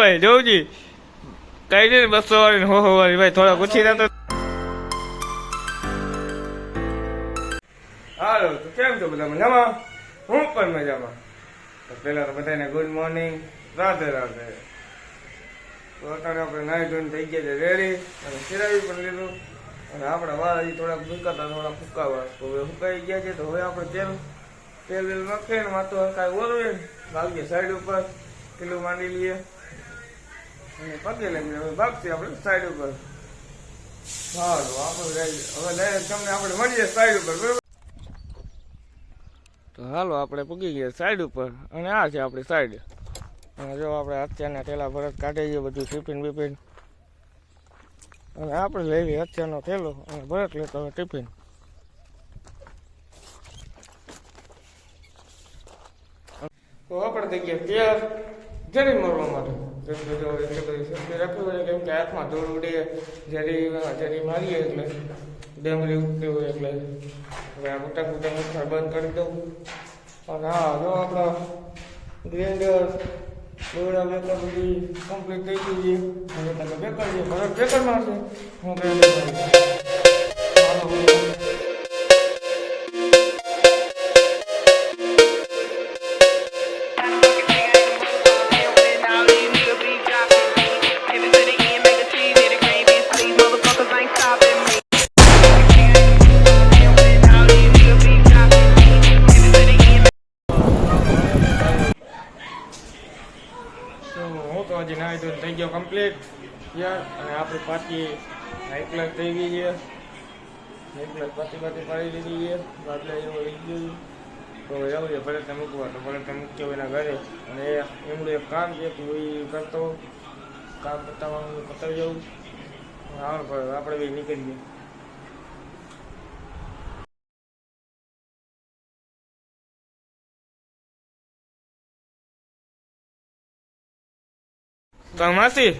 ભાઈ જોજી કઈ નઈ બસો વાળી હો વાળી. ભાઈ થોડા ઓછી ના તો હાલો કેમ છો બધા મજામાં? હું પણ મજામાં. તો પહેલા તો બધાને ગુડ મોર્નિંગ રાધે રાધે. તો અત્યારે આપણે નાઈ ધોઈને થઈ ગયા છે રેડી અને ફેરાવી પણ લીધું. અને આપણા વાળ હજી થોડાક મૂકાતા થોડા ફૂકાવા તો હવે ફૂકાઈ ગયા છે, તો હવે આપણે તેલ તેલ વેલ નાખીએ ને માથું કાંઈ ઓરવે ભાગ્ય સાઈડ ઉપર કિલો માંડી લઈએ. અને પગે લાગીને હવે સાઈડ ઉપર. સારું, આપણે હવે ડાયરેક્ટ તમને આપણે મળીએ સાઈડ ઉપર, બરાબર? તો હાલો, આપણે પૂગી ગયા સાઈડ ઉપર. અને આ છે આપણી સાઈડ અને જો આપણે અત્યારના ઠેલા ભરત કાઢી ગયો બધું ટિફિન બિફિન અને આપણે લઈ લઈએ અત્યારનો થેલો અને ભરત લેતો હવે ટિફિન તો આપણે થઈ ગયા તૈયાર. જરી મરવા માટે. કે એટલે બધી શક્તિ રાખવી કેમ કે હાથમાં ધૂળ ઉડે જ્યારે જરી મારીએ એટલે ડેમરી ઉઠતી હોય એટલે આ મોટા મોટા મચ્છર બંધ કરી દઉં અને હા જો આપણા ગ્રેન્ડર દોડા બેકર બધી કમ્પ્લીટ થઈ ગઈ તમે બેકર છે ભરત બેકર હું હજી નાહી ધોઈને થઈ ગયો કમ્પ્લીટ યાર, અને આપણી પાછી ક્લાસ થઈ ગઈ છે. એકલર પાછી પાછી પાડી લીધી છે. બાદલા એવું રહી ગયું તો એવું ભલે તે મૂકવા. તો ભલે તમે મૂક્યો એના ઘરે. અને એમનું એક કામ છે કે હું કરતો. કામ પતાવવાનું, પતાવી જવું હા પણ આપણે બી નીકળીએ તો માસી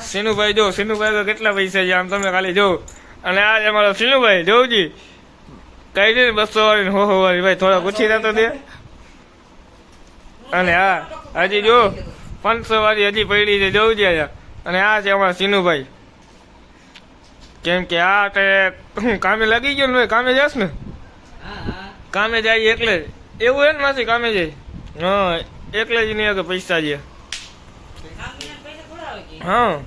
સિનુભાઈ, જો, સિનુભાઈ તો કેટલા પૈસા છે આમ તમે ખાલી જો. અને આ છે અમારો સિનુભાઈ, જોવજી. કઈ દે બસો વાળી હો હો વાળી? ભાઈ, થોડા ઓછી ના તો. દે અને હા, હજી જો, પાંચસો વાળી હજી પડી છે જોવજી અહીંયા. અને આ છે અમારા સિનુભાઈ. કેમ કે આ તે કામે લાગી ગયો ને ભાઈ, કામે જાસ ને? કામે જાય એકલે. એવું હે ને માસી કામે જાય. હા એકલે જ નહીં કે પૈસા છે. હા.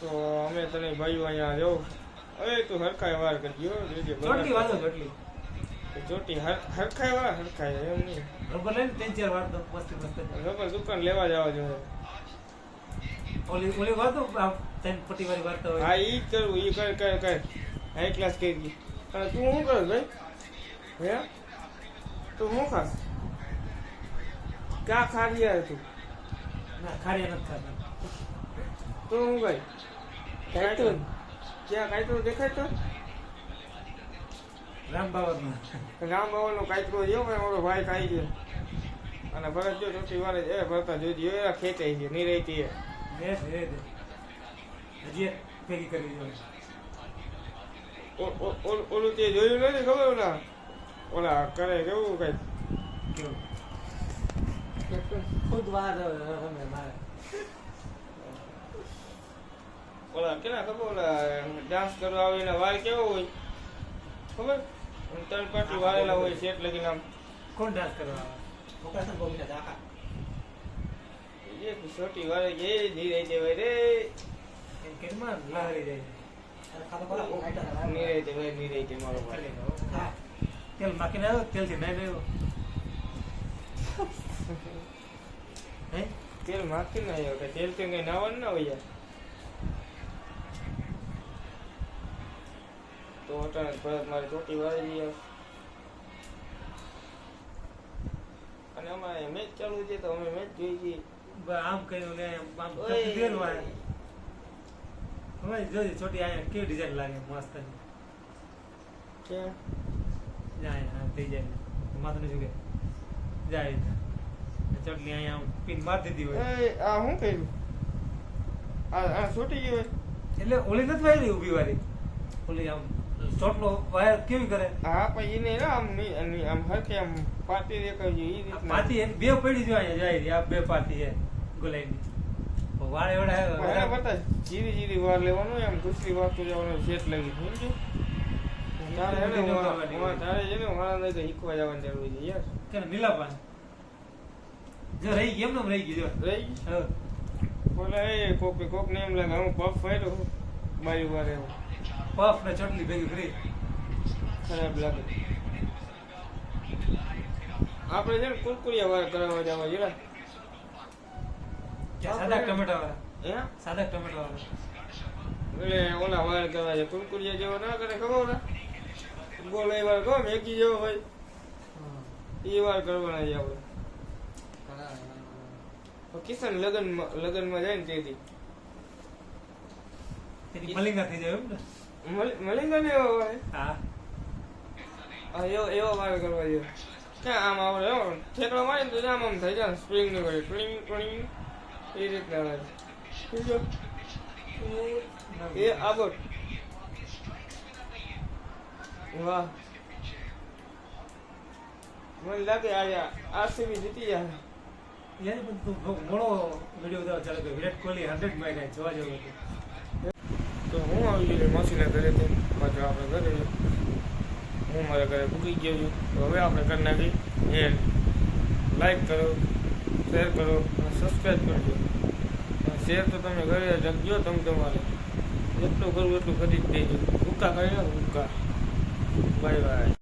તો અમે તને ભાઈઓ અહીંયા રહ્યો હવે તું હરખા વાર કરજો જોજે ચોટલી વાંધો ચોટલી. ચોટી હર હરખાય વાળા હરખાય એમ નહીં. રબર લઈને ત્રણ ચાર વાર તો મસ્તી મસ્તી. રબર દુકાન લેવા જવા જોઈએ. ઓલી ઓલી વાર તો ત્રણ પટ્ટી વાળી વાત હોય. હા ઈ જ કરવું ઈ કર કર કર. હાઈ ક્લાસ કરી દી અને તું શું કર ભાઈ? હે? તું શું ખાસ ક્યાં ખારી આવે તું? ના ખારી નથી ખાતા. તું શું કઈ કાંઈ ક્યાં કાંઈ દેખાય તો? રામ બાબતમાં રામ બાવાનો કાયતરો જો મેં મારો ભાઈ ખાઈ છે અને ભરત જો ચોથી વારે એ ભરતા જોઈ એ ખેંચાઈ છે નિરાયતી એ. બેસ રે દે હજી ભેગી કરી જો ઓ- ઓ- ઓ- ઓલું તે જોયું નથી ખબર ઓલા? ઓલા કરે કેવું કઈ ખુદ વાર રમે મારે. ઓલા કેના ખબર ઓલા ડાન્સ કરવા આવે એના વાળ કેવો હોય? ખબર? ત્રણ પાટી વાળેલા હોય શેટ લગીને આમ કોણ ડાન્સ કરવા આવે? એક છોટી વાળે જે ધીરે દેવાય રે. એમ કે માં લહરી જાય નિરાય જવાય નિરાય મારો ભાઈ. તેલ માખીને આવ્યો તેલથી નહીં રહ્યો હે? તેલ માખી ના આવ્યો કે તેલ તો કઈ નાવાનું ના હોય યાર. તો અટાણે ભરત મારી ચોટી વાળી અને અમારે મેચ ચાલુ છે તો અમે મેચ જોઈ છીએ. આમ કર્યું ને આમ આ. હવે છોટી અહીંયા કેવી ડિઝાઇન લાગે મસ્ત કે જાય થઈ જાય. માથું નીચું કે જાય. ચોટલી અહીંયા આમ પિન મારી દીધી હોય. આ શું કર્યું? આ આ છૂટી ગયું એટલે ઓલી નથી વાયરી ઊભી વાળી? ઓલી આમ ચોટલો વાયર કેવી કરે? હા પણ એને આમ ની- ની આમ હરખે આમ પાતી દેખાય એ રીતના. પાતી બે પડી જો અહીંયા જાય આ બે પાતી છે ગુલાઈની. વાળ પણ એના જીરી જીરી વાર લેવાનું એમ ઘૂસરી તો જવાનું શેઠ લાગી સમજો તારે એને તારે છે ને વાળા નહીં તો શીખવા જવાની જરૂર છે યાર. કે નીલાપાન જો રહી ગઈ એમને રહી ગઈ જો. રહી ગઈ? બોલે કોક કોક ને એમ લાગે હું પફ ફાડ્યો મારી વારે. એવો. પફ ને ચટણી ભેગી ફ્રી ખરાબ લાગે. આપણે છે ને કુરકુરિયા વાળા કરાવવા જવા જરા. સાદા ટમેટા વાળા હે? સાદા ટમેટા વાળા એટલે ઓલા વાળ કરવા છે કુરકુરિયા જેવો ના કરે ખબર ને? ગોળ એ વાર કહો મેગી જેવો હોય. એ વાર કરવાના છે આપણે. કિશન લગનમાં લગનમાં જાય ને તેથી મલિંગા થઈ જાય એમ ને? મળી ગયો ને એવો હા. એવો એવો વાર કરવા દે. ક્યાં આમ આપણે એવો ઠેકડો મારે તો આમ આમ થઈ જાય. સ્પ્રિંગનું કરે ટ્વિંગ ટ્વિંગ એ રીતના સમજો એ આગળ વાહ. મને લાગે આ આરસીબી જીતી જાય યાર પણ તું ઘણો વીડિયો ચાલે વિરાટ કોહલી હંડ્રેડ માર્યા જોવા જેવું હતું. તો હું આવી ગયો, માસીના ઘરેથી પાછો આપણે ઘરે હું મારા ઘરે પૂકી ગયો છું. તો હવે આપણે કરી નાખી એ લાઈક કરો શેર કરો અને સબસ્ક્રાઈબ કરજો. શેર તો તમે ઘરે જગજો તમે તમારે. જેટલું કરવું એટલું કરી જ દેજો. ભૂકા કરી નાખો, ભૂકા. Bye bye